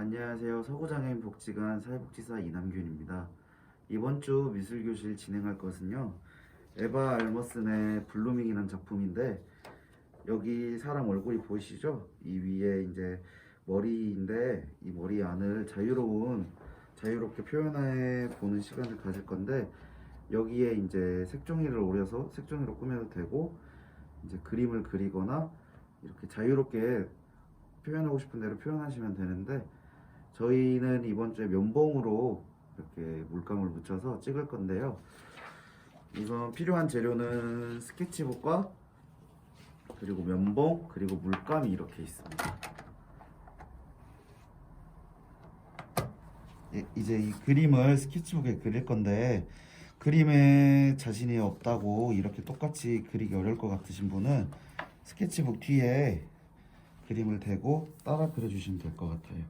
안녕하세요. 서구장애인 복지관 사회복지사 이남균입니다. 이번 주 미술교실 진행할 것은요. 에바 알머슨의 블루밍이라는 작품인데 여기 사람 얼굴이 보이시죠? 이 위에 이제 머리인데 이 머리 안을 자유로운 자유롭게 표현해 보는 시간을 가질 건데 여기에 이제 색종이를 오려서 색종이로 꾸며도 되고 이제 그림을 그리거나 이렇게 자유롭게 표현하고 싶은 대로 표현하시면 되는데 저희는 이번 주에 면봉으로 이렇게 물감을 묻혀서 찍을 건데요. 우선 필요한 재료는 스케치북과 그리고 면봉 그리고 물감이 이렇게 있습니다. 예, 이제 이 그림을 스케치북에 그릴 건데 그림에 자신이 없다고 이렇게 똑같이 그리기 어려울 것 같으신 분은 스케치북 뒤에 그림을 대고 따라 그려주시면 될 것 같아요.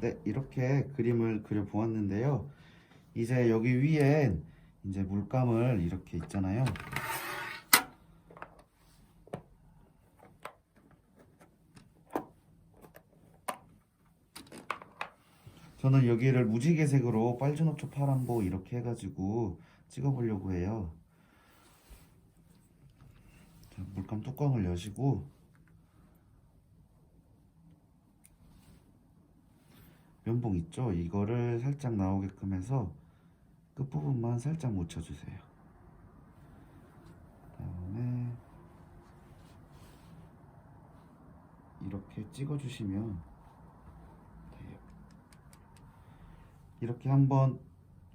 네, 이렇게 그림을 그려 보았는데요. 이제 여기 위엔 이제 물감을 이렇게 있잖아요. 저는 여기를 무지개색으로 빨주노초 파란보 이렇게 해가지고 찍어보려고 해요. 자, 물감 뚜껑을 여시고 면봉 있죠? 이거를 살짝 나오게끔 해서 끝부분만 살짝 묻혀주세요. 다음에 이렇게 찍어주시면 돼요. 이렇게 한번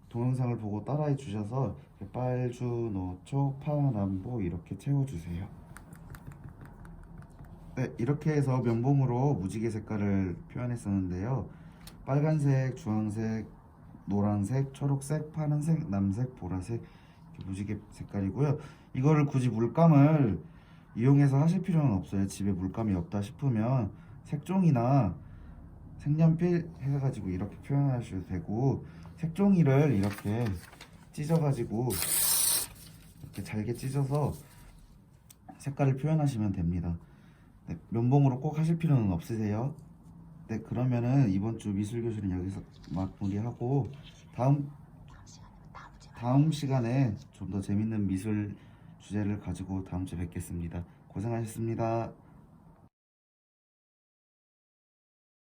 동영상을 보고 따라해 주셔서 빨주, 노초, 파란보 이렇게 채워주세요. 네, 이렇게 해서 면봉으로 무지개 색깔을 표현했었는데요. 빨간색, 주황색, 노란색, 초록색, 파란색, 남색, 보라색 무지개 색깔이고요. 이거를 굳이 물감을 이용해서 하실 필요는 없어요. 집에 물감이 없다 싶으면 색종이나 색연필 해가지고 이렇게 표현하셔도 되고 색종이를 이렇게 찢어가지고 이렇게 잘게 찢어서 색깔을 표현하시면 됩니다. 네, 면봉으로 꼭 하실 필요는 없으세요. 네, 그러면은 이번 주 미술 교실은 여기서 마무리하고 다음 다음 시간에 좀 더 재밌는 미술 주제를 가지고 다음 주에 뵙겠습니다. 고생하셨습니다.